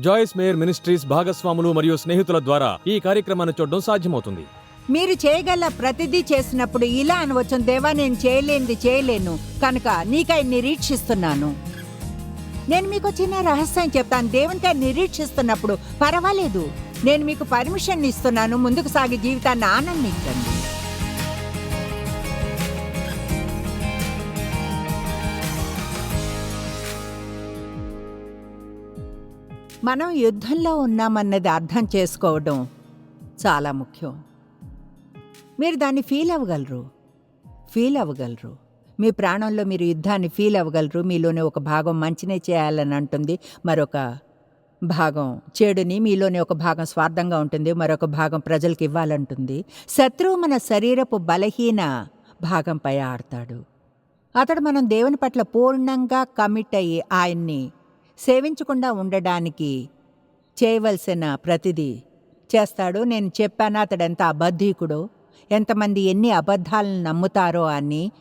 జాయిస్ mayor ministries భాగస్వాములు మరియు స్నేహితుల ద్వారా ఈ కార్యక్రమాన్ని చూడడం సాధ్యమవుతుంది. మీరు చేయగల ప్రతిదీ చేసినప్పుడు ఇలా అనవచ్చును దేవా నేను చేయలేనిది చేయలేను. కనుక నీకై నిరీక్షిస్తున్నాను. నేను మీకు చిన్న రహస్యం చెప్తాను. దేవునికై నిరీక్షిస్తున్నప్పుడు పర్వాలేదు. నేను మీకు పర్మిషన్ ఇస్తున్నాను. ముందుకు సాగి జీవితాన్ని ఆనందించండి. మనం యుద్ధంలో ఉన్నామన్నది అర్థం చేసుకోవడం చాలా ముఖ్యం. మీరు దాన్ని ఫీల్ అవ్వగలరు. ఫీల్ అవ్వగలరు. మీ ప్రాణంలో మీరు యుద్ధాన్ని ఫీల్ అవ్వగలరు. మీలోనే ఒక భాగం మంచినే చేయాలని అంటుంది. మరొక భాగం చెడుని మీలోనే ఒక భాగం స్వార్థంగా ఉంటుంది. మరొక భాగం ప్రజలకు ఇవ్వాలంటుంది. శత్రువు మన శరీరపు బలహీన భాగంపై ఆడతాడు. అతడు మనం దేవుని పట్ల పూర్ణంగా కమిట్ అయ్యి ఆయన్ని సేవించకుండా ఉండడానికి చేయవలసిన ప్రతిదీ చేస్తాడు. నేను చెప్పాను అతడు ఎంత అబద్ధీకుడో ఎంతమంది ఎన్ని అబద్ధాలను నమ్ముతారో అని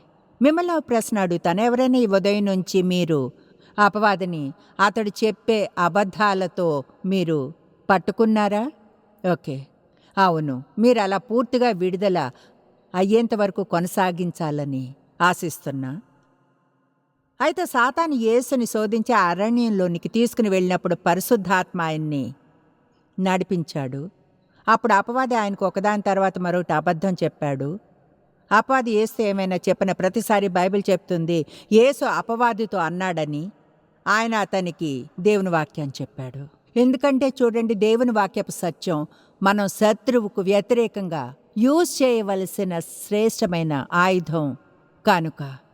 మిమ్మల్ని ప్రశ్న అడుగుతాను. ఎవరైనా ఈ ఉదయం నుంచి మీరు అపవాదిని అతడు చెప్పే అబద్ధాలతో మీరు పట్టుకున్నారా? ఓకే. అవును. మీరు అలా పూర్తిగా విడుదల అయ్యేంత వరకు కొనసాగించాలని ఆశిస్తున్నా. అయితే సాతాను యేసుని శోధించి అరణ్యంలోనికి తీసుకుని వెళ్ళినప్పుడు పరిశుద్ధాత్మ ఆయన్ని నడిపించాడు. అప్పుడు అపవాది ఆయనకు ఒకదాని తర్వాత మరొకటి అబద్ధం చెప్పాడు. అపవాది యేసు ఏమైనా చెప్పిన ప్రతిసారి బైబిల్ చెప్తుంది యేసు అపవాదితో అన్నాడని ఆయన అతనికి దేవుని వాక్యం చెప్పాడు. ఎందుకంటే చూడండి దేవుని వాక్యపు సత్యం మనం శత్రువుకు వ్యతిరేకంగా యూజ్ చేయవలసిన శ్రేష్టమైన ఆయుధం కానుక.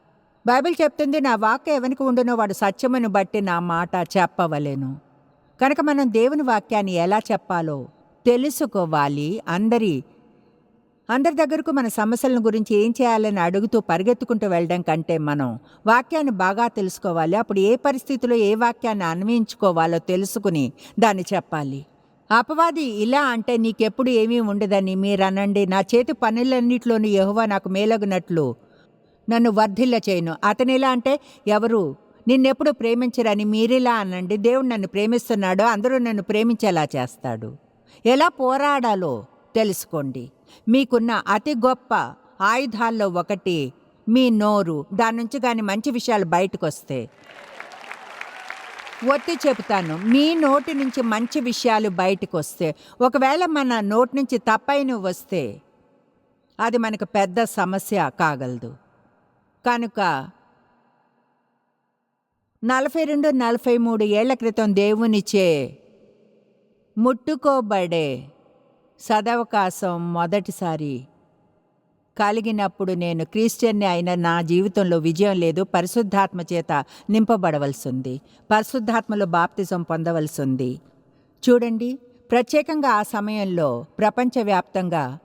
బైబిల్ చెప్తుంది నా వాక్య ఎవనికి ఉండునో వాడు సత్యమును బట్టి నా మాట చెప్పవలెను. కనుక మనం దేవుని వాక్యాన్ని ఎలా చెప్పాలో తెలుసుకోవాలి. అందరి అందరి దగ్గరకు మన సమస్యలను గురించి ఏం చేయాలని అడుగుతూ పరిగెత్తుకుంటూ వెళ్ళడం కంటే మనం వాక్యాన్ని బాగా తెలుసుకోవాలి. అప్పుడు ఏ పరిస్థితిలో ఏ వాక్యాన్ని అన్వయించుకోవాలో తెలుసుకుని దాన్ని చెప్పాలి. అపవాది ఇలా అంటే నీకెప్పుడు ఏమీ ఉండదని మీరనండి నా చేతి పనులన్నిటిలోనూ యహువా నాకు మేలగినట్లు నన్ను వర్ధిల్ల చేయను అతనిలా అంటే ఎవరు? నిన్నెప్పుడు ప్రేమించరని మీరిలా అనండి? దేవుడు నన్ను ప్రేమిస్తున్నాడో అందరూ నన్ను ప్రేమించేలా చేస్తాడు. ఎలా పోరాడాలో తెలుసుకోండి. మీకున్న అతి గొప్ప ఆయుధాల్లో ఒకటి మీ నోరు. దాని నుంచి కానీ మంచి విషయాలు బయటకు వస్తే ఒత్తి చెబుతాను మీ నోటి నుంచి మంచి విషయాలు బయటకు వస్తే ఒకవేళ మన నోటి నుంచి తప్పైన వస్తే అది మనకు పెద్ద సమస్య కాగలదు. కనుక నలభై రెండు నలభై మూడు ఏళ్ళ క్రితం దేవునిచే ముట్టుకోబడే సదవకాశం మొదటిసారి కలిగినప్పుడు నేను క్రిస్టియన్ని అయిన నా జీవితంలో విజయం లేదు. పరిశుద్ధాత్మ చేత నింపబడవలసింది. పరిశుద్ధాత్మలో బాప్తిజం పొందవలసింది. చూడండి ప్రత్యేకంగా ఆ సమయంలో ప్రపంచవ్యాప్తంగా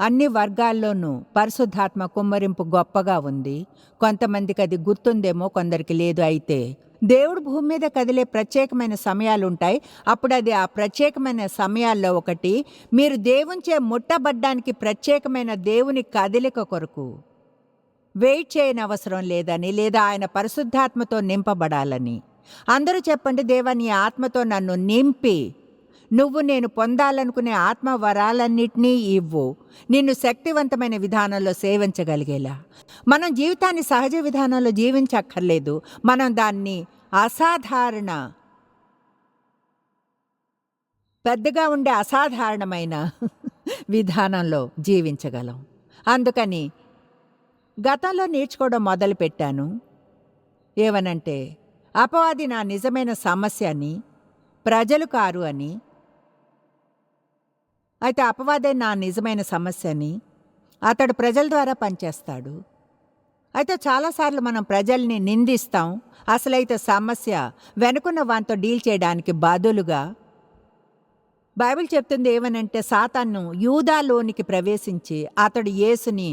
అన్ని వర్గాల్లోనూ పరిశుద్ధాత్మ కుమ్మరింపు గొప్పగా ఉంది. కొంతమందికి అది గుర్తుందేమో కొందరికి లేదు. అయితే దేవుడు భూమి మీద కదిలే ప్రత్యేకమైన సమయాలుంటాయి. అప్పుడు అది ఆ ప్రత్యేకమైన సమయాల్లో ఒకటి మీరు దేవునిచే ముట్టబడ్డానికి ప్రత్యేకమైన దేవుని కదిలిక కొరకు వెయిట్ చేయని అవసరం లేదని లేదా ఆయన పరిశుద్ధాత్మతో నింపబడాలని. అందరూ చెప్పండి దేవా నీ ఆత్మతో నన్ను నింపి నువ్వు నేను పొందాలనుకునే ఆత్మ వరాలన్నిటినీ ఇవ్వు. నిన్ను శక్తివంతమైన విధానంలో సేవించగలిగేలా. మనం జీవితాన్ని సహజ విధానంలో జీవించక్కర్లేదు. మనం దాన్ని అసాధారణ పెద్దగా ఉండే అసాధారణమైన విధానంలో జీవించగలం. అందుకని గతంలో నేర్చుకోవడం మొదలుపెట్టాను. ఏవనంటే అపవాది నా నిజమైన సమస్య అని ప్రజలు కారు అని అయితే అపవాదే నా నిజమైన సమస్యని అతడు ప్రజల ద్వారా పనిచేస్తాడు. అయితే చాలాసార్లు మనం ప్రజల్ని నిందిస్తాం. అసలైతే సమస్య వెనుకున్న వాంతో డీల్ చేయడానికి బదులుగా బైబిల్ చెప్తుంది ఏమనంటే సాతాను యూదాలోనికి ప్రవేశించి అతడు యేసుని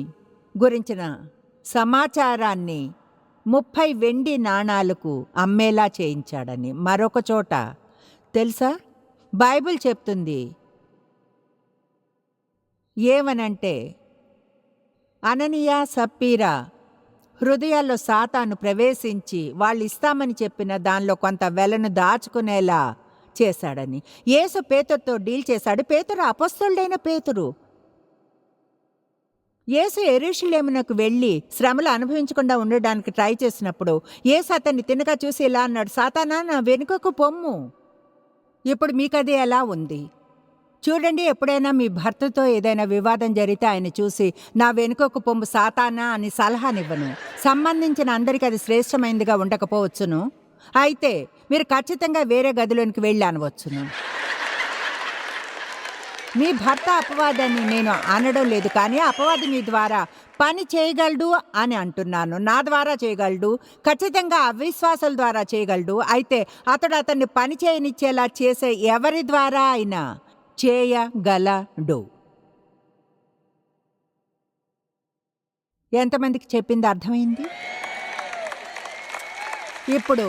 గురించిన సమాచారాన్ని ముప్పై వెండి నాణాలకు అమ్మేలా చేయించాడని మరొక చోట తెలుసా? బైబిల్ చెప్తుంది ఏమనంటే అననియా సప్పీరా హృదయాల్లో సాతాను ప్రవేశించి వాళ్ళు ఇస్తామని చెప్పిన దానిలో కొంత వెలను దాచుకునేలా చేశాడని. యేసు పేతురుతో డీల్ చేశాడు. పేతురు అపస్తుడైన పేతురు. యేసు ఎరుషులేమునకు వెళ్ళి శ్రమలు అనుభవించకుండా ఉండడానికి ట్రై చేసినప్పుడు యేసు అతన్ని తినగా చూసి ఇలా అన్నాడు సాతానా నా వెనుకకు పొమ్ము. ఇప్పుడు మీకదే ఎలా ఉంది? చూడండి ఎప్పుడైనా మీ భర్తతో ఏదైనా వివాదం జరిగితే ఆయన చూసి నా వెనుకకు పొమ్ము సాతానా అని సలహానివ్వను. సంబంధించిన అందరికీ అది శ్రేష్టమైనదిగా ఉండకపోవచ్చును. అయితే మీరు ఖచ్చితంగా వేరే గదిలోనికి వెళ్ళి అనవచ్చును. మీ భర్త అపవాదాన్ని నేను అనడం లేదు కానీ అపవాది మీ ద్వారా పని చేయగలడు అని అంటున్నాను. నా ద్వారా చేయగలడు ఖచ్చితంగా అవిశ్వాసాల ద్వారా చేయగలడు. అయితే అతడు అతన్ని పని చేయనిచ్చేలా చేసే ఎవరి ద్వారా అయినా చేయగలడు. ఎంతమందికి చెప్పింది అర్థమైంది? ఇప్పుడు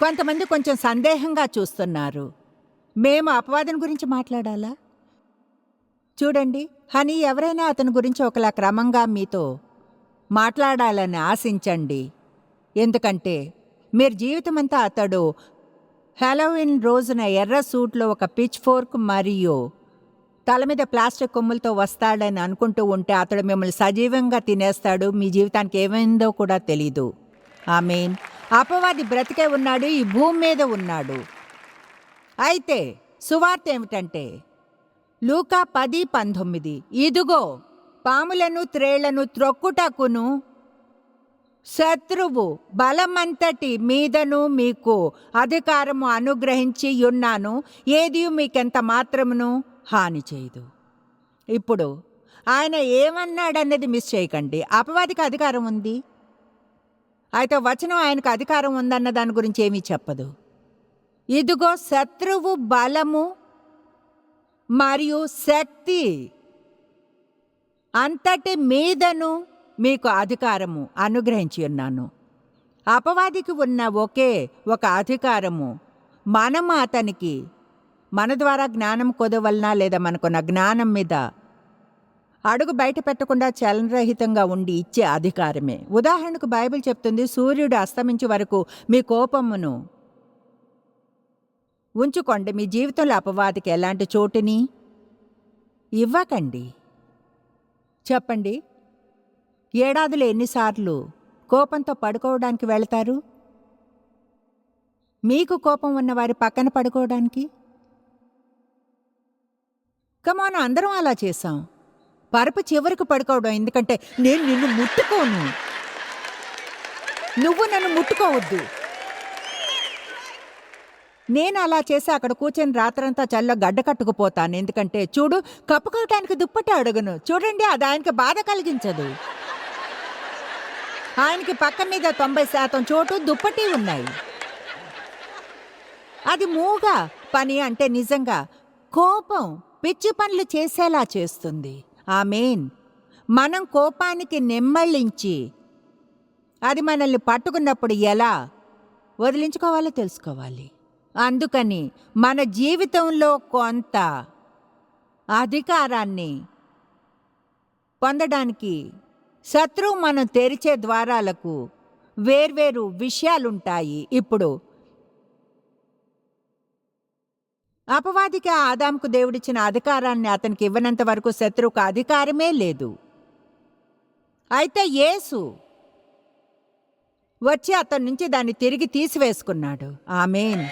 కొంతమంది కొంచెం సందేహంగా చూస్తున్నారు. మేము అపవాదం గురించి మాట్లాడాలా? చూడండి హనీ ఎవరైనా అతని గురించి ఒకలా క్రమంగా మీతో మాట్లాడాలని ఆశించండి. ఎందుకంటే మీరు జీవితమంతా అతడు హ్యాలోవిన్ రోజున ఎర్ర సూట్లో ఒక పిచ్ ఫోర్క్ మరియు తల మీద ప్లాస్టిక్ కొమ్ములతో వస్తాడని అనుకుంటూ ఉంటే అతడు మిమ్మల్ని సజీవంగా తినేస్తాడు. మీ జీవితానికి ఏమైందో కూడా తెలీదు. మీన్ అపవాది బ్రతికే ఉన్నాడు ఈ భూమి మీద ఉన్నాడు. అయితే సువార్త ఏమిటంటే లూకా పది పంతొమ్మిది. ఇదిగో పాములను త్రేళ్ళను త్రొక్కుటకును శత్రువు బలమంతటి మీదను మీకు అధికారము అనుగ్రహించి ఉన్నాను. ఏది మీకెంత మాత్రమును హాని చేయదు. ఇప్పుడు ఆయన ఏమన్నాడన్నది మిస్ చేయకండి. అపవాదికి అధికారం ఉంది. అయితే వచనం ఆయనకు అధికారం ఉందన్న దాని గురించి ఏమీ చెప్పదు. ఇదిగో శత్రువు బలము మరియు శక్తి అంతటి మీదను మీకు అధికారము అనుగ్రహించి ఉన్నాను. అపవాదికి ఉన్న ఒకే ఒక అధికారము. మనం అతనికి మన ద్వారా జ్ఞానం కొదవలన లేదా మనకున్న జ్ఞానం మీద అడుగు బయట పెట్టకుండా చలనరహితంగా ఉండి ఇచ్చే అధికారమే. ఉదాహరణకు బైబిల్ చెప్తుంది సూర్యుడు అస్తమించే వరకు మీ కోపమును ఉంచుకోండి. మీ జీవితంలో అపవాదికి ఎలాంటి చోటుని ఇవ్వకండి. చెప్పండి. ఏడాదిలో ఎన్నిసార్లు కోపంతో పడుకోవడానికి వెళతారు? మీకు కోపం ఉన్న వారి పక్కన పడుకోవడానికి? కమాన అందరం అలా చేశాం. పరపు చివరికి పడుకోవడం ఎందుకంటే నేను నిన్ను ముట్టుకోను. నువ్వు నన్ను ముట్టుకోవద్దు. నేను అలా చేసి అక్కడ కూర్చొని రాత్రంతా చల్ల గడ్డ కట్టుకుపోతాను. ఎందుకంటే చూడు కప్పుకోవటానికి దుప్పటి అడుగును. చూడండి అది ఆయనకి బాధ కలిగించదు. ఆయనకి పక్క మీద తొంభై శాతం చోటు దుప్పటి ఉన్నాయి. అది మూగ పని అంటే నిజంగా కోపం పిచ్చి పనులు చేసేలా చేస్తుంది. ఆ మెయిన్ మనం కోపానికి నెమ్మళ్ళించి అది మనల్ని పట్టుకున్నప్పుడు ఎలా వదిలించుకోవాలో తెలుసుకోవాలి. అందుకని మన జీవితంలో కొంత అధికారాన్ని పొందడానికి శత్రువు మనం తెరిచే ద్వారాలకు వేర్వేరు విషయాలుంటాయి. ఇప్పుడు అపవాదికి ఆదాంకు దేవుడిచ్చిన అధికారాన్ని అతనికి ఇవ్వనంత వరకు శత్రువుకు అధికారమే లేదు. అయితే యేసు వచ్చి అతని నుంచి దాన్ని తిరిగి తీసివేసుకున్నాడు. ఆమెన్.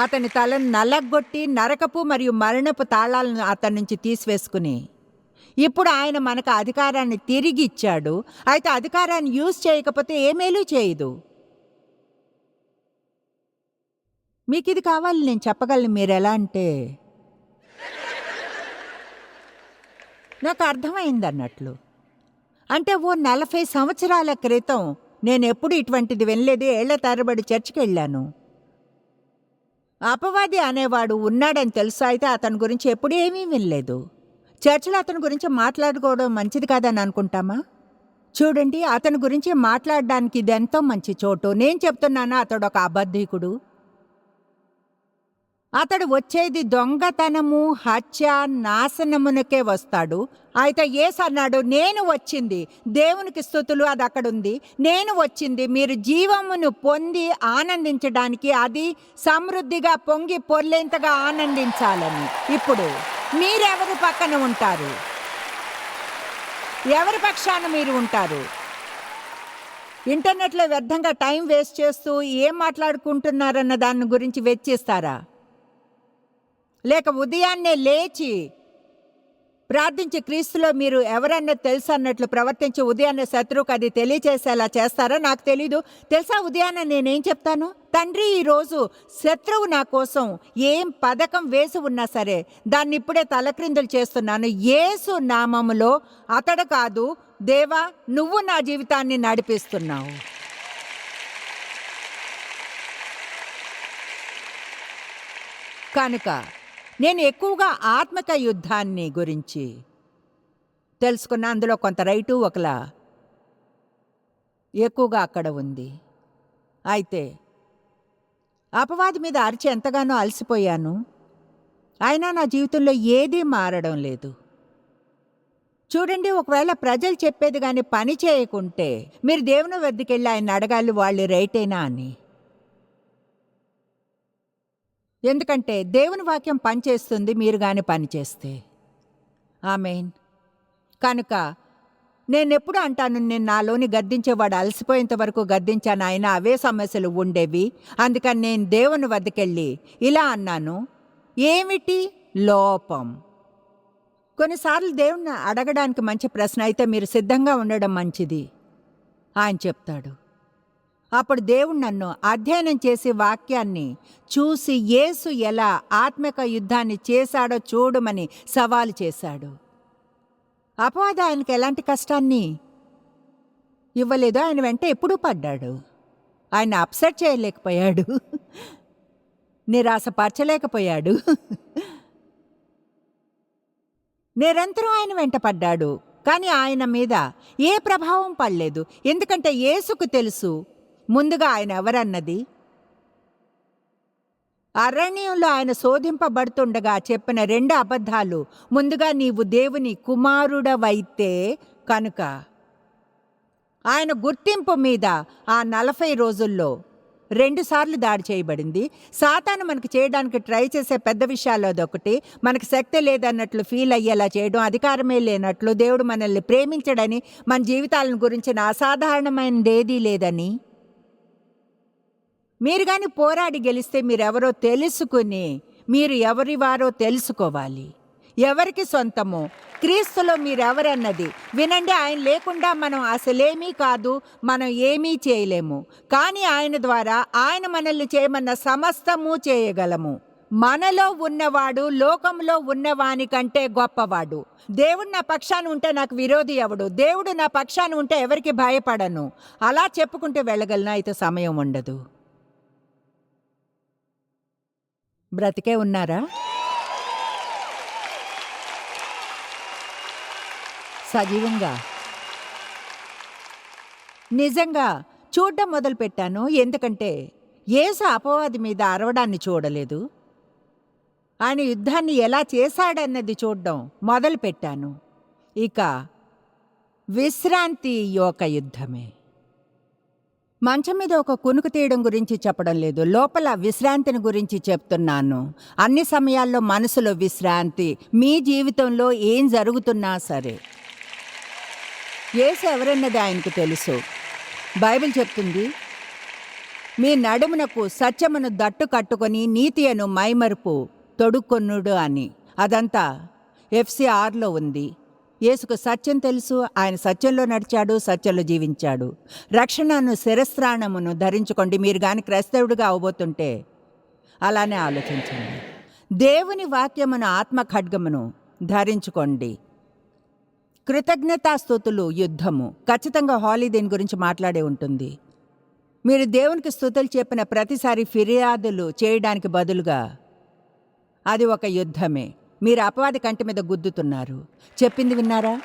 అతని తలను నల్లగొట్టి నరకపు మరియు మరణపు తాళాలను అతని నుంచి తీసివేసుకుని ఇప్పుడు ఆయన మనకు అధికారాన్ని తిరిగి ఇచ్చాడు. అయితే అధికారాన్ని యూజ్ చేయకపోతే ఏ మేలు చేయదు. మీకు ఇది కావాలి నేను చెప్పగలను మీరు ఎలా అంటే. నాకు అర్థమైంది అన్నట్లు. అంటే ఓ నలభై సంవత్సరాల క్రితం నేను ఎప్పుడు ఇటువంటిది వినలేదు ఏళ్ళ తరబడి చర్చికి వెళ్ళాను. అపవాది అనేవాడు ఉన్నాడని తెలుసు? అయితే అతని గురించి ఎప్పుడూ ఏమీ వినలేదు. చర్చిలో అతని గురించి మాట్లాడుకోవడం మంచిది కాదని అనుకుంటామా? చూడండి అతని గురించి మాట్లాడడానికి ఇది ఎంతో మంచి చోటు. నేను చెప్తున్నాను అతడు ఒక అబద్ధికుడు? అతడు వచ్చేది దొంగతనము హత్య నాశనమునకే వస్తాడు. అయితే ఏసు అన్నాడు నేను వచ్చింది దేవునికి స్థుతులు అది అక్కడుంది. నేను వచ్చింది మీరు జీవమును పొంది ఆనందించడానికి అది సమృద్ధిగా పొంగి పొర్లేంతగా ఆనందించాలని. ఇప్పుడు మీరెవరి పక్కన ఉంటారు? ఎవరి పక్షాన మీరు ఉంటారు? ఇంటర్నెట్లో వ్యర్థంగా టైం వేస్ట్ చేస్తూ ఏం మాట్లాడుకుంటున్నారన్న దాని గురించి వెచ్చిస్తారా? లేక ఉదయాన్నే లేచి ప్రార్థించి క్రీస్తులో మీరు ఎవరన్నా తెలుసు అన్నట్లు ప్రవర్తించి ఉదయాన్నే శత్రువుకు అది తెలియచేసేలా చేస్తారా? నాకు తెలీదు. తెలుసా ఉదయాన్నే నేనేం చెప్తాను? తండ్రి ఈరోజు శత్రువు నా కోసం ఏం పథకం వేసి ఉన్నా సరే దాన్ని ఇప్పుడే తలక్రిందులు చేస్తున్నాను. ఏసు నామములో అతడు కాదు. దేవా నువ్వు నా జీవితాన్ని నడిపిస్తున్నావు. కనుక నేను ఎక్కువగా ఆత్మక యుద్ధాన్ని గురించి తెలుసుకున్న అందులో కొంత రైటు ఒకలా ఎక్కువగా అక్కడ ఉంది. అయితే అపవాది మీద అరిచి ఎంతగానో అలసిపోయాను. అయినా నా జీవితంలో ఏదీ మారడం లేదు. చూడండి ఒకవేళ ప్రజలు చెప్పేది కానీ పని చేయకుంటే మీరు దేవుని వద్దకెళ్ళి ఆయన అడగాలి వాళ్ళు రైటేనా అని. ఎందుకంటే దేవుని వాక్యం పనిచేస్తుంది మీరు కానీ పనిచేస్తే ఆమెన్. కనుక నేనెప్పుడు అంటాను నేను నాలోని గద్దించేవాడు అలసిపోయేంత వరకు గద్దించాను ఆయన అవే సమస్యలు ఉండేవి. అందుకని నేను దేవుని వద్దకెళ్ళి ఇలా అన్నాను ఏమిటి లోపం? కొన్నిసార్లు దేవుణ్ణి అడగడానికి మంచి ప్రశ్న అయితే మీరు సిద్ధంగా ఉండడం మంచిది ఆయన చెప్తాడు. అప్పుడు దేవుడు నన్ను అధ్యయనం చేసి వాక్యాన్ని చూసి యేసు ఎలా ఆత్మిక యుద్ధాన్ని చేశాడో చూడమని సవాలు చేశాడు. అపవాద ఆయనకి ఎలాంటి కష్టాన్ని ఇవ్వలేదు ఆయన వెంట ఎప్పుడూ పడ్డాడు. ఆయన అప్సెట్ చేయలేకపోయాడు. నిరాశపరచలేకపోయాడు. నిరంతరం ఆయన వెంట పడ్డాడు. కానీ ఆయన మీద ఏ ప్రభావం పడలేదు. ఎందుకంటే యేసుకు తెలుసు ముందుగా ఆయన ఎవరన్నది? అరణ్యంలో ఆయన శోధింపబడుతుండగా చెప్పిన రెండు అబద్ధాలు. ముందుగా నీవు దేవుని కుమారుడవైతే కనుక ఆయన గుర్తింపు మీద ఆ నలభై రోజుల్లో రెండుసార్లు దాడి చేయబడింది. సాతాను మనకు చేయడానికి ట్రై చేసే పెద్ద విషయాల్లో అదొకటి. మనకు శక్తి లేదన్నట్లు ఫీల్ అయ్యేలా చేయడం అధికారమే లేనట్లు దేవుడు మనల్ని ప్రేమించడని మన జీవితాలను గురించిన అసాధారణమైనది ఏదీ లేదని మీరు కానీ పోరాడి గెలిస్తే మీరెవరో తెలుసుకుని మీరు ఎవరివారో తెలుసుకోవాలి. ఎవరికి సొంతమో? క్రీస్తులో మీరెవరన్నది? వినండి ఆయన లేకుండా మనం అసలేమీ కాదు మనం ఏమీ చేయలేము. కానీ ఆయన ద్వారా ఆయన మనల్ని చేయమన్న సమస్తము చేయగలము. మనలో ఉన్నవాడు లోకంలో ఉన్నవాని కంటే గొప్పవాడు. దేవుడు నా పక్షాన ఉంటే నాకు విరోధి ఎవడు? దేవుడు నా పక్షాన ఉంటే ఎవరికి భయపడను? అలా చెప్పుకుంటూ వెళ్ళగలను అయితే సమయం ఉండదు. బ్రతికే ఉన్నారా? సజీవంగా. నిజంగా చూడ్డం మొదలుపెట్టాను ఎందుకంటే ఏసు అపవాది మీద అరవడాన్ని చూడలేదు. ఆయన యుద్ధాన్ని ఎలా చేశాడన్నది చూడడం మొదలుపెట్టాను. ఇక విశ్రాంతి యొక్క యుద్ధమే. మంచం మీద ఒక కునుకు తీయడం గురించి చెప్పడం లేదు. లోపల విశ్రాంతిని గురించి చెప్తున్నాను. అన్ని సమయాల్లో మనసులో విశ్రాంతి మీ జీవితంలో ఏం జరుగుతున్నా సరే. ఏసు ఎవరన్నది ఆయనకు తెలుసు. బైబిల్ చెప్తుంది మీ నడుమునకు సత్యమును దట్టు కట్టుకొని నీతియను మైమరుపు తొడుక్కొన్నుడు అని. అదంతా ఎఫ్సిఆర్లో ఉంది. యేసుకు సత్యం తెలుసు ఆయన సత్యంలో నడిచాడు సత్యంలో జీవించాడు. రక్షణను శిరస్త్రాణమును ధరించుకోండి. మీరు కానీ క్రైస్తవుడిగా అవబోతుంటే అలానే ఆలోచించండి. దేవుని వాక్యమును ఆత్మ ఖడ్గమును ధరించుకోండి. కృతజ్ఞతాస్తుతులు యుద్ధము. ఖచ్చితంగా హాలీ దీని గురించి మాట్లాడే ఉంటుంది. మీరు దేవునికి స్థుతులు చెప్పిన ప్రతిసారి ఫిర్యాదులు చేయడానికి బదులుగా అది ఒక యుద్ధమే. మీరు అపవాది కంటి మీద గుద్దుతున్నారు. చెప్పింది విన్నారా?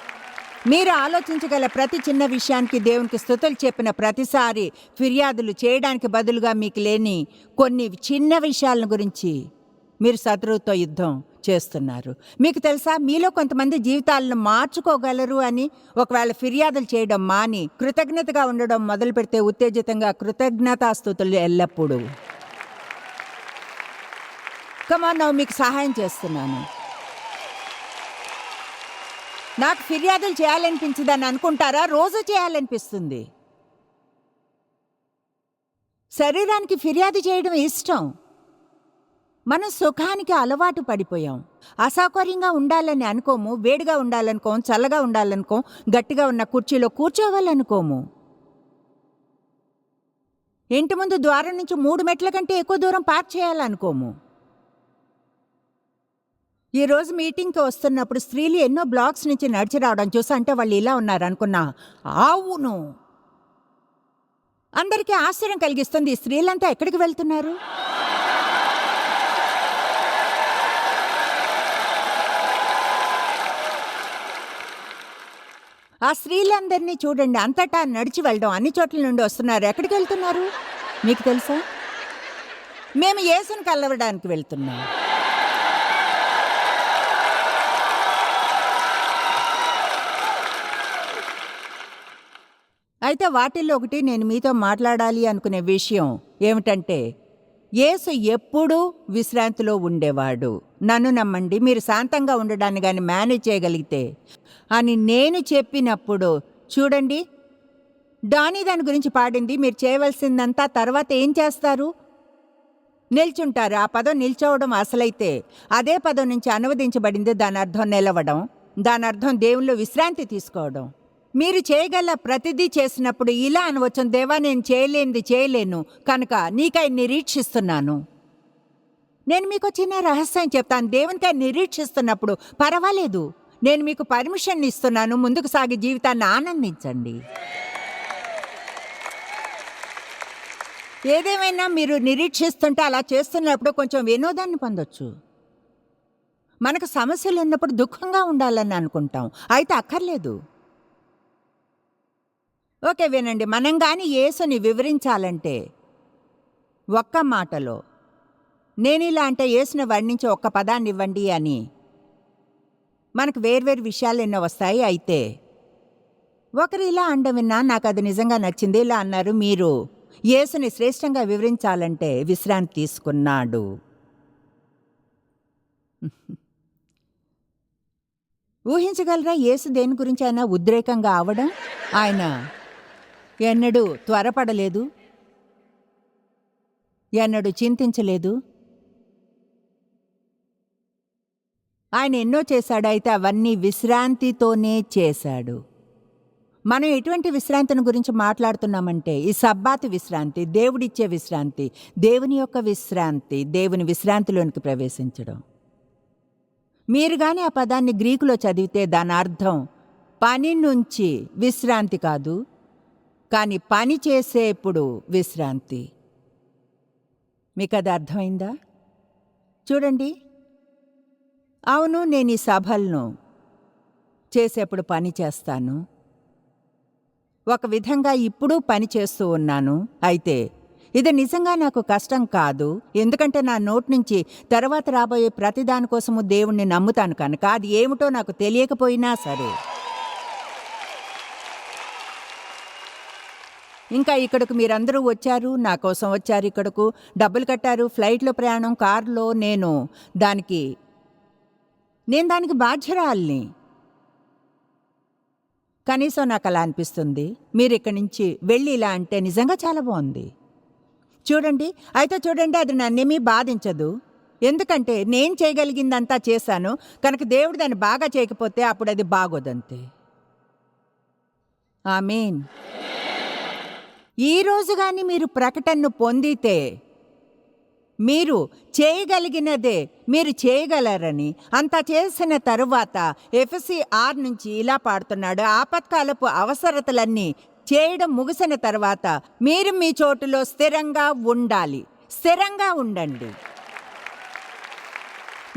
మీరు ఆలోచించగల ప్రతి చిన్న విషయానికి దేవునికి స్థుతులు చెప్పిన ప్రతిసారి ఫిర్యాదులు చేయడానికి బదులుగా మీకు లేని కొన్ని చిన్న విషయాలను గురించి మీరు శత్రువుతో యుద్ధం చేస్తున్నారు. మీకు తెలుసా? మీలో కొంతమంది జీవితాలను మార్చుకోగలరు అని ఒకవేళ ఫిర్యాదులు చేయడం మాని కృతజ్ఞతగా ఉండడం మొదలు పెడితే ఉత్తేజితంగా కృతజ్ఞతాస్థుతులు ఎల్లప్పుడూ. కమాన్ నవ్వు మీకు సహాయం చేస్తున్నాను. నాకు ఫిర్యాదులు చేయాలనిపించదని అనుకుంటారా? రోజు చేయాలనిపిస్తుంది. శరీరానికి ఫిర్యాదు చేయడం ఇష్టం. మనం సుఖానికి అలవాటు పడిపోయాం. అసౌకర్యంగా ఉండాలని అనుకోము వేడిగా ఉండాలనుకోం చల్లగా ఉండాలనుకోం గట్టిగా ఉన్న కుర్చీలో కూర్చోవాలనుకోము. ఇంటి ముందు ద్వారం నుంచి మూడు మెట్ల కంటే ఎక్కువ దూరం పార్క్ చేయాలనుకోము. ఈ రోజు మీటింగ్కి వస్తున్నప్పుడు స్త్రీలు ఎన్నో బ్లాక్స్ నుంచి నడిచి రావడం చూసా అంటే వాళ్ళు ఇలా ఉన్నారు అనుకున్నా అవును. అందరికీ ఆశ్చర్యం కలిగిస్తుంది ఈ స్త్రీలంతా ఎక్కడికి వెళ్తున్నారు? ఆ స్త్రీలందరినీ చూడండి అంతటా నడిచి వెళ్ళడం అన్ని చోట్ల నుండి వస్తున్నారు. ఎక్కడికి వెళ్తున్నారు? మీకు తెలుసా? మేము యేసును కలవడానికి వెళ్తున్నాం. అయితే వాటిల్లో ఒకటి నేను మీతో మాట్లాడాలి అనుకునే విషయం ఏమిటంటే యేసు ఎప్పుడూ విశ్రాంతిలో ఉండేవాడు. నన్ను నమ్మండి మీరు శాంతంగా ఉండడాన్ని కానీ మేనేజ్ చేయగలిగితే అని నేను చెప్పినప్పుడు చూడండి డానీ దాని గురించి పాడింది మీరు చేయవలసిందంతా తర్వాత ఏం చేస్తారు? నిల్చుంటారు. ఆ పదం నిల్చోవడం అసలైతే అదే పదం నుంచి అనువదించబడింది దాని అర్థం నిలవడం దాని అర్థం దేవుళ్ళు విశ్రాంతి తీసుకోవడం. మీరు చేయగల ప్రతిదీ చేసినప్పుడు ఇలా అనవచ్చు దేవా నేను చేయలేనిది చేయలేను. కనుక నీకై నిరీక్షిస్తున్నాను. నేను మీకు చిన్న రహస్యం చెప్తాను. దేవునికై నిరీక్షిస్తున్నప్పుడు పర్వాలేదు. నేను మీకు పర్మిషన్ ఇస్తున్నాను. ముందుకు సాగి జీవితాన్ని ఆనందించండి. ఏదేమైనా మీరు నిరీక్షిస్తుంటే అలా చేస్తున్నప్పుడు కొంచెం వినోదాన్ని పొందొచ్చు. మనకు సమస్యలు ఉన్నప్పుడు దుఃఖంగా ఉండాలని అనుకుంటాం. అయితే అక్కర్లేదు. ఓకే వినండి. మనం కానీ యేసుని వివరించాలంటే ఒక్క మాటలో నేను ఇలా అంటే యేసుని వర్ణించి ఒక్క పదాన్ని ఇవ్వండి అని మనకు వేర్వేరు విషయాలు ఎన్నో వస్తాయి. అయితే ఒకరు ఇలా అండ విన్నా నాకు అది నిజంగా నచ్చింది. ఇలా అన్నారు మీరు యేసుని శ్రేష్టంగా వివరించాలంటే విశ్రాంతి తీసుకున్నాడు. ఊహించగలరా యేసు దేని గురించి అయినా ఉద్రేకంగా అవడం ఆయన ఎన్నడూ త్వరపడలేదు. ఎన్నడూ చింతించలేదు. ఆయన ఎన్నో చేశాడు అయితే అవన్నీ విశ్రాంతితోనే చేశాడు. మనం ఎటువంటి విశ్రాంతిని గురించి మాట్లాడుతున్నామంటే ఈ సబ్బాతి విశ్రాంతి దేవుడిచ్చే విశ్రాంతి దేవుని యొక్క విశ్రాంతి దేవుని విశ్రాంతిలోనికి ప్రవేశించడం. మీరు కానీ ఆ పదాన్ని గ్రీకులో చదివితే దాని అర్థం పని నుంచి విశ్రాంతి కాదు. కానీ పని చేసేప్పుడు విశ్రాంతి. మీకు అది అర్థమైందా? చూడండి. అవును నేను ఈ సభలను చేసేప్పుడు పని చేస్తాను. ఒక విధంగా ఇప్పుడు పని చేస్తూ ఉన్నాను. అయితే ఇది నిజంగా నాకు కష్టం కాదు. ఎందుకంటే నా నోటి నుంచి తర్వాత రాబోయే ప్రతి దానికోసము దేవుణ్ణి నమ్ముతాను కనుక అది ఏమిటో నాకు తెలియకపోయినా సరే. ఇంకా ఇక్కడకు మీరందరూ వచ్చారు నా కోసం వచ్చారు ఇక్కడకు. డబ్బులు కట్టారు ఫ్లైట్లో ప్రయాణం కారులో నేను దానికి నేను దానికి బాధ్యరాలని. కనీసం నాకు అలా అనిపిస్తుంది. మీరు ఇక్కడి నుంచి వెళ్ళి ఇలా అంటే నిజంగా చాలా బాగుంది. చూడండి అయితే చూడండి అది నన్నేమీ బాధించదు. ఎందుకంటే నేను చేయగలిగిందంతా చేశాను కనుక దేవుడు దాన్ని బాగా చేయకపోతే అప్పుడు అది బాగోదంతే. ఐ మీన్ రోజు కానీ మీరు ప్రకటనను పొందితే మీరు చేయగలిగినదే మీరు చేయగలరని అంత చేసిన తరువాత ఎఫ్సి ఆర్ నుంచి ఇలా పాడుతున్నాడు ఆపత్కాలపు అవసరతలన్నీ చేయడం ముగిసిన తర్వాత మీరు మీ చోటులో స్థిరంగా ఉండాలి. స్థిరంగా ఉండండి.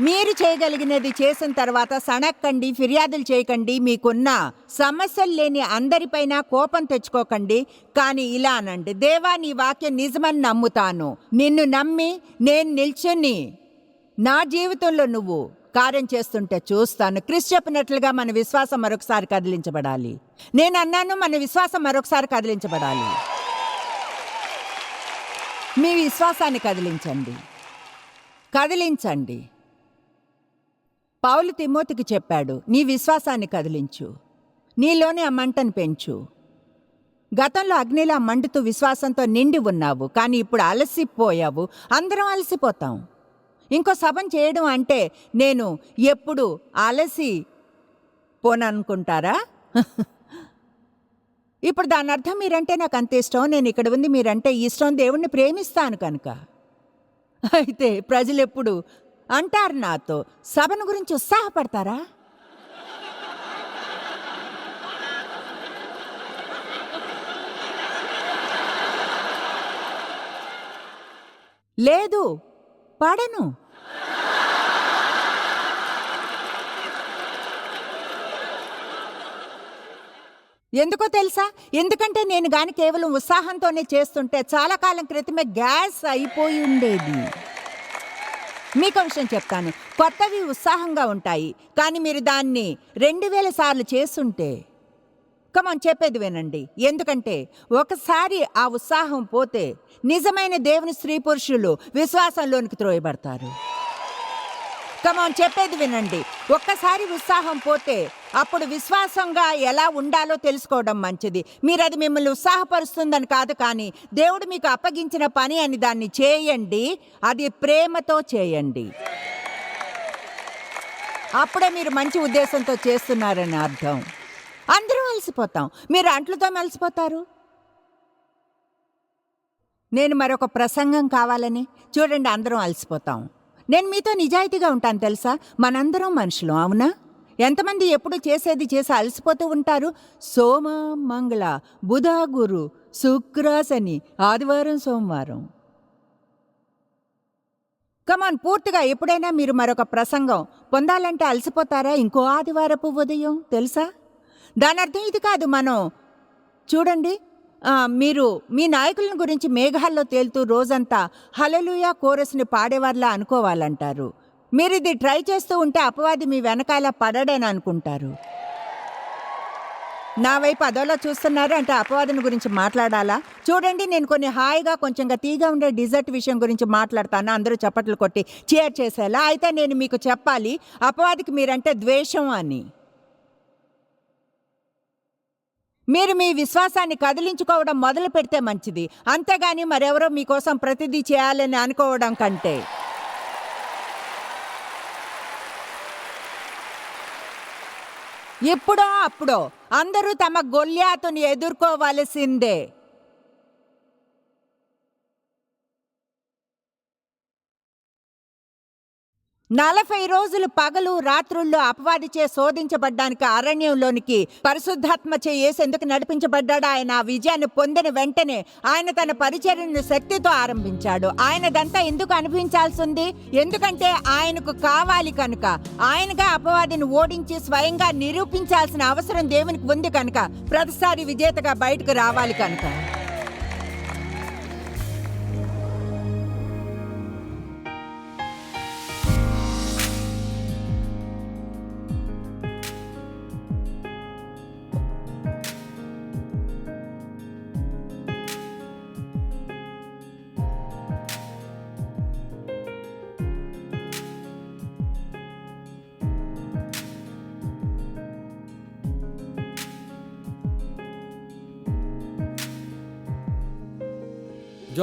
మీరు చేయగలిగినది చేసిన తర్వాత సణక్కండి ఫిర్యాదులు చేయకండి మీకున్న సమస్యలు లేని అందరిపైన కోపం తెచ్చుకోకండి. కానీ ఇలా అనండి దేవా నీ వాక్యం నిజమని నమ్ముతాను. నిన్ను నమ్మి నేను నిల్చుని నా జీవితంలో నువ్వు కార్యం చేస్తుంటే చూస్తాను. క్రిస్ చెప్పినట్లుగా మన విశ్వాసం మరొకసారి కదిలించబడాలి. నేను అన్నాను మన విశ్వాసం మరొకసారి కదిలించబడాలి. మీ విశ్వాసాన్ని కదిలించండి. కదిలించండి. పౌలు తిమోతికి చెప్పాడు నీ విశ్వాసాన్ని కదిలించు. నీలోనే ఆ మంటను పెంచు. గతంలో అగ్నిలా మండుతూ విశ్వాసంతో నిండి ఉన్నావు కానీ ఇప్పుడు అలసిపోయావు. అందరం అలసిపోతాం. ఇంకో సభం చేయడం అంటే నేను ఎప్పుడు అలసి పోననుకుంటారా? ఇప్పుడు దాని అర్థం మీరంటే నాకు అంత ఇష్టం నేను ఇక్కడ ఉంది మీరంటే ఇష్టం దేవుణ్ణి ప్రేమిస్తాను కనుక. అయితే ప్రజలు ఎప్పుడు అంటారు నాతో. సభను గురించి ఉత్సాహపడతారా? లేదు పడను. ఎందుకో తెలుసా? ఎందుకంటే నేను గాని కేవలం ఉత్సాహంతోనే చేస్తుంటే చాలా కాలం క్రితమే గ్యాస్ అయిపోయి ఉండేది. మీకు విషయం చెప్తాను. కొత్తవి ఉత్సాహంగా ఉంటాయి. కానీ మీరు దాన్ని రెండు వేల సార్లు చేస్తుంటే కమన్ చెప్పేది వినండి. ఎందుకంటే ఒకసారి ఆ ఉత్సాహం పోతే నిజమైన దేవుని స్త్రీ పురుషులు విశ్వాసంలోనికి త్రోయబడతారు. కమాన్ చెప్పేది వినండి. ఒక్కసారి ఉత్సాహం పోతే అప్పుడు విశ్వాసంగా ఎలా ఉండాలో తెలుసుకోవడం మంచిది. మీరు అది మిమ్మల్ని ఉత్సాహపరుస్తుందని కాదు కానీ దేవుడు మీకు అప్పగించిన పని అని దాన్ని చేయండి. అది ప్రేమతో చేయండి. అప్పుడే మీరు మంచి ఉద్దేశంతో చేస్తున్నారని అర్థం. అందరం అలసిపోతాం. మీరు అంట్లతో అలసిపోతారు? నేను మరొక ప్రసంగం కావాలని. చూడండి అందరం అలసిపోతాం. నేను మీతో నిజాయితీగా ఉంటాను తెలుసా? మనందరం మనుషులు అవునా? ఎంతమంది ఎప్పుడు చేసేది చేసి అలసిపోతూ ఉంటారు? సోమ మంగళ బుధ గురు శుక్ర శని ఆదివారం సోమవారం. కమాన్ పూర్తిగా ఎప్పుడైనా మీరు మరొక ప్రసంగం పొందాలంటే అలసిపోతారా? ఇంకో ఆదివారపు ఉదయం తెలుసా? దాని అర్థం ఇది కాదు మనం. చూడండి మీరు మీ నాయకులను గురించి మేఘాల్లో తేలుతూ రోజంతా హలలుయా కోరస్ని పాడేవారిలా అనుకోవాలంటారు. మీరు ఇది ట్రై చేస్తూ ఉంటే అపవాది మీ వెనకాల పడడని అనుకుంటారు. నా వైపు అదోలా చూస్తున్నారు అంటే అపవాదం గురించి మాట్లాడాలా? చూడండి నేను కొన్ని హాయిగా కొంచెంగా తీగా ఉండే డిజర్ట్ విషయం గురించి మాట్లాడతాను. అందరూ చప్పట్లు కొట్టి చేర్ చేసేలా? అయితే నేను మీకు చెప్పాలి అపవాదికి మీరంటే ద్వేషం అని. మీరు మీ విశ్వాసాన్ని కదిలించుకోవడం మొదలు పెడితే మంచిది. అంతేగాని మరెవరో మీకోసం ప్రతిదీ చేయాలని అనుకోవడం కంటే. ఇప్పుడో అప్పుడో అందరూ తమ గొల్యాతుని ఎదుర్కోవలసిందే. నలభై రోజులు పగలు రాత్రుల్లో అపవాదిచే శోధించబడ్డానికి అరణ్యంలోనికి పరిశుద్ధాత్మ చేసేందుకు నడిపించబడ్డాడు? ఆయన ఆ విజయాన్ని పొందిన వెంటనే ఆయన తన పరిచర్యను శక్తితో ఆరంభించాడు. ఆయనదంతా ఎందుకు అనిపించాల్సి ఉంది ఎందుకంటే ఆయనకు కావాలి కనుక ఆయనగా అపవాదిని ఓడించి స్వయంగా నిరూపించాల్సిన అవసరం దేవునికి ఉంది కనుక ప్రతిసారి విజేతగా బయటకు రావాలి కనుక.